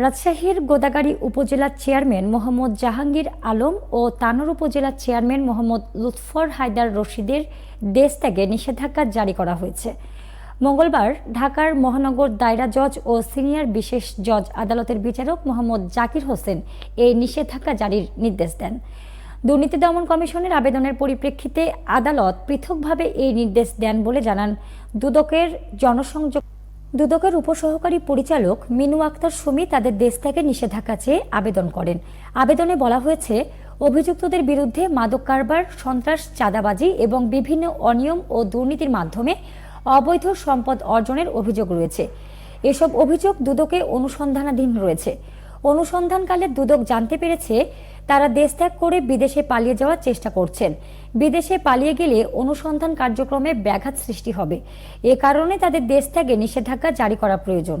রাজশাহীর গোদাগাড়ী উপজেলার চেয়ারম্যান মোহাম্মদ জাহাঙ্গীর আলম ও তানোর উপজেলার চেয়ারম্যান মোহাম্মদ লুৎফর হায়দার রশিদের দেশ ত্যাগে নিষেধাজ্ঞা জারি করা হয়েছে। মঙ্গলবার ঢাকার মহানগর দায়রা জজ ও সিনিয়র বিশেষ জজ আদালতের বিচারক মোহাম্মদ জাকির হোসেন এই নিষেধাজ্ঞা জারির নির্দেশ দেন। দুর্নীতি দমন কমিশনের আবেদনের পরিপ্রেক্ষিতে আদালত পৃথকভাবে এই নির্দেশ দেন বলে জানান দুদকের জনসংযোগ দুদকের উপসহকারী পরিচালক মিনু আক্তার সুমি তাদের দেশ থেকে নিষেধাজ্ঞা চেয়ে আবেদন করেন। আবেদনে বলা হয়েছে, অভিযুক্তদের বিরুদ্ধে মাদক কারবার, সন্ত্রাস, চাঁদাবাজি এবং বিভিন্ন অনিয়ম ও দুর্নীতির মাধ্যমে অবৈধ সম্পদ অর্জনের অভিযোগ রয়েছে। এসব অভিযোগ দুদকে অনুসন্ধানাধীন রয়েছে। অনুসন্ধানকালে দুদক জানতে পেরেছে তারা দেশ ত্যাগ করে বিদেশে পালিয়ে যাওয়ার চেষ্টা করছেন। বিদেশে পালিয়ে গেলে অনুসন্ধান কার্যক্রমে ব্যাঘাত সৃষ্টি হবে। এ কারণে তাদের দেশ ত্যাগে নিষেধাজ্ঞা জারি করা প্রয়োজন।